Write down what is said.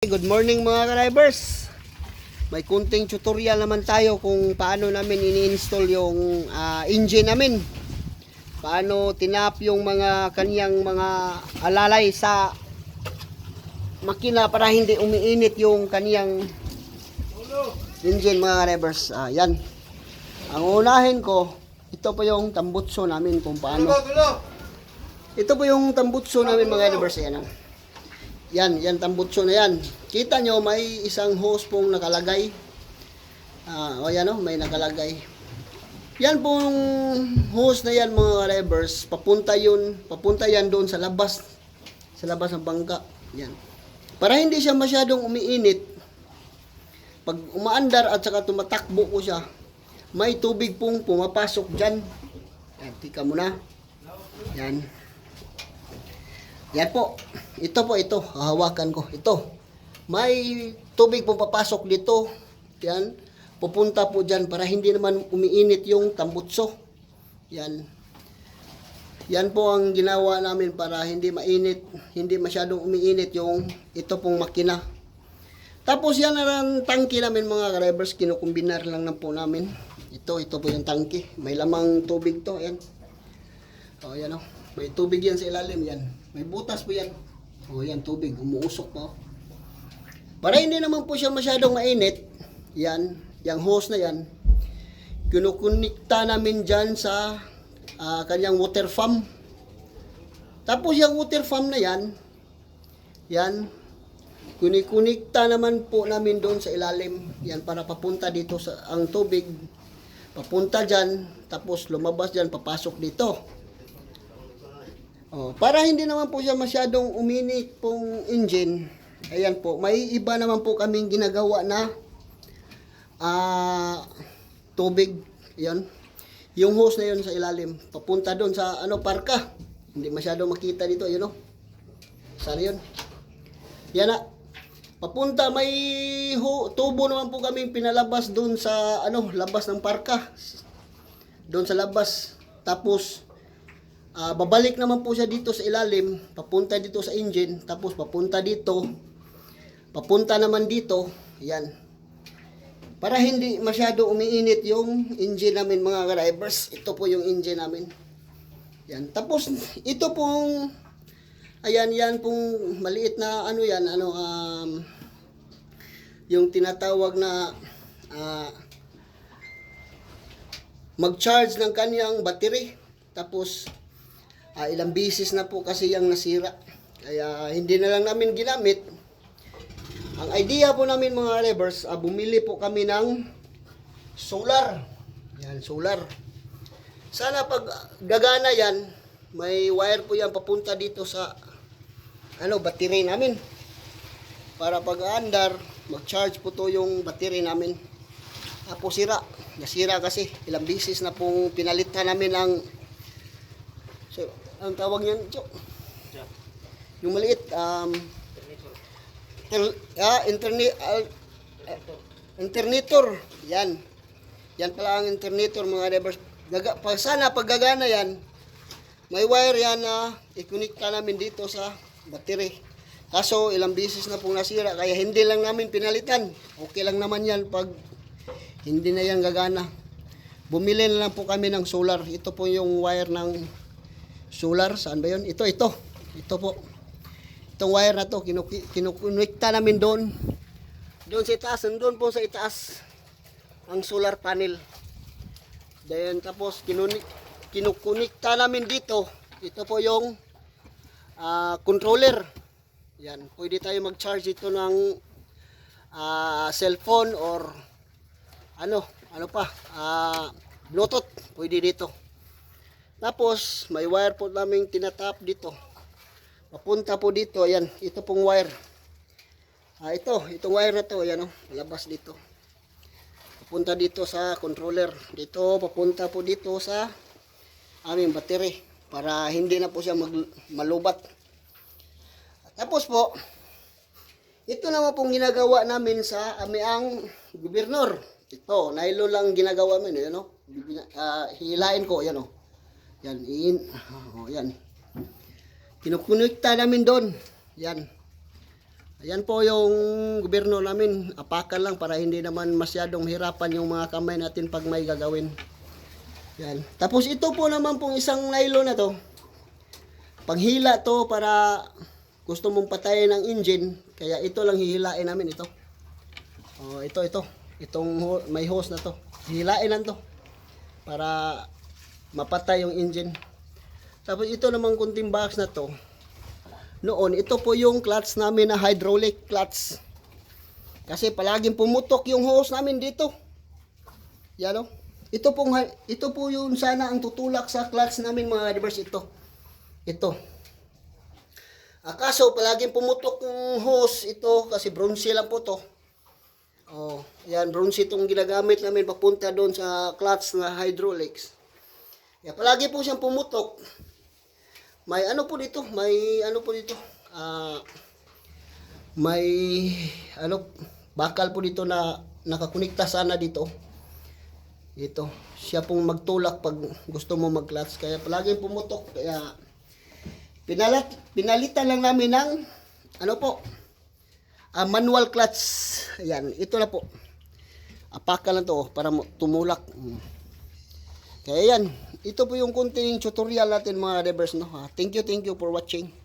Good morning mga drivers. May kunting tutorial naman tayo kung paano namin ini-install yung ah, engine namin. Paano tinap yung mga kaniyang mga alalay sa makina para hindi umiinit yung kaniyang engine mga drivers. Ah, yan. Ang unahin ko, ito po yung tambutso namin kung paano. Ito po yung tambutso namin mga drivers. Yan. ah. Yan, yan tambutso na yan. Kita nyo, may isang hose pong nakalagay. Ah, o yan o, may nakalagay. Yan pong hose na yan mga levers, papunta yun, papunta yan doon sa labas. Sa labas ng bangka. Yan. Para hindi siya masyadong umiinit, pag umaandar at saka tumatakbo ko siya, may tubig pong pumapasok dyan. Yan, tika mo na. Yan. Yan po. Ito po ito. Hahawakan ko. Ito. May tubig pong papasok dito. Yan. Pupunta po dyan para hindi naman umiinit yung tambutso. Yan. Yan po ang ginawa namin para hindi mainit, hindi masyadong umiinit yung ito pong makina. Tapos yan na lang tangke namin mga drivers, kinukumbinar lang na po namin. Ito, ito po yung tangke. May lamang tubig to. Yan. O, yan o. May tubig yan sa ilalim yan. May butas po yan. O, yan tubig. Umuusok po. Para hindi naman po siya masyadong mainit, yan, yung hose na yan, kinukunikta namin dyan sa ah, kanyang water farm. Tapos yung water farm na yan, yan, kunikunikta naman po namin doon sa ilalim. Yan, para papunta dito sa ang tubig. Papunta dyan, tapos lumabas dyan, papasok dito. Oh, para hindi naman po siya masyadong uminit pong engine. Ayan po, may iba naman po kaming ginagawa na ah tubig. Yan. Yung hose na yun sa ilalim, papunta doon sa ano parka. Hindi masyadong makita dito, yun oh. Sana yun. Yan na. Papunta may ho, tubo naman po kaming pinalabas doon sa ano, labas ng parka. Doon sa labas. Tapos Ah, babalik naman po siya dito sa ilalim, papunta dito sa engine, tapos papunta dito, papunta naman dito, yan. Para hindi masyado umiinit yung engine namin mga drivers, ito po yung engine namin. Yan. Tapos ito pong ayan yan pong maliit na ano yan, ano um yung tinatawag na ah, mag-charge ng kanyang battery. Tapos ah, ilang bisis na po kasi yung nasira. Kaya hindi na lang namin ginamit. Ang idea po namin mga levers, ah, bumili po kami ng solar. Yan, solar. Sana pag gagana yan, may wire po yan papunta dito sa ano, battery namin. Para pag andar, mag-charge po to yung battery namin. Tapos sira. Nasira kasi. Ilang bisis na pong pinalitan namin ang So, ang tawag niyan, Chok? Yung maliit, um, tel, ah, internet, eh, internetor. Yan. Yan pala ang internetor, mga drivers. Gaga, pag, sana pag gagana yan, may wire yan na ikunikta namin dito sa battery. Kaso, ilang bisis na pong nasira, kaya hindi lang namin pinalitan. Okay lang naman yan pag hindi na yan gagana. Bumili na lang po kami ng solar. Ito po yung wire ng solar, saan ba yun? Ito, ito. Ito po. Itong wire na to, kinukunikta namin doon. Doon sa itaas, doon po sa itaas ang solar panel. Then tapos kinunik, kinukunikta namin dito. Ito po yung ah, controller. Yan, pwede tayo mag-charge ito ng ah, cellphone or ano, ano pa, ah, Bluetooth, pwede dito. Tapos, may wire po namin tinatap dito. Papunta po dito, ayan, ito pong wire. Ah, ito, itong wire na to, ayan o, labas dito. Papunta dito sa controller. Dito, papunta po dito sa aming battery. Para hindi na po siya mag, malubat. Tapos po, ito naman pong ginagawa namin sa amiang gobernador. Ito, nylon lang ginagawa namin, ano? Ah, hilain ko, yan o. Yan, in, oh, yan. Kinukunikta namin doon. Yan. Ayan po yung gobyerno namin. Apakan lang para hindi naman masyadong hirapan yung mga kamay natin pag may gagawin. Yan. Tapos ito po naman pong isang nylon na to. Panghila to para gusto mong patayin ang engine. Kaya ito lang hihilain namin ito. Oh, ito, ito. Itong may hose na to. Hihilain lang to. Para mapatay yung engine. Tapos ito namang kunting box na to. Noon, ito po yung clutch namin na hydraulic clutch. Kasi palaging pumutok yung hose namin dito. Yan o. Ito pong ito po yung sana ang tutulak sa clutch namin mga drivers ito. Ito. Akaso palaging pumutok yung hose ito kasi bronze lang po to. Oh, yan bronze itong ginagamit namin papunta doon sa clutch na hydraulics. Yan, palagi po siyang pumutok. May ano po dito, may ano po dito. Ah may ano bakal po dito na nakakonekta sana dito. Ito, siya pong magtulak pag gusto mo mag-clutch kaya palaging pumutok kaya pinalat pinalitan lang namin ng ano po ah, manual clutch. Ayan, ito na po. Apakan lang to oh, para tumulak. Mm. Kaya yan, ito po yung kunting tutorial natin mga drivers no. Ah, Thank you, thank you for watching.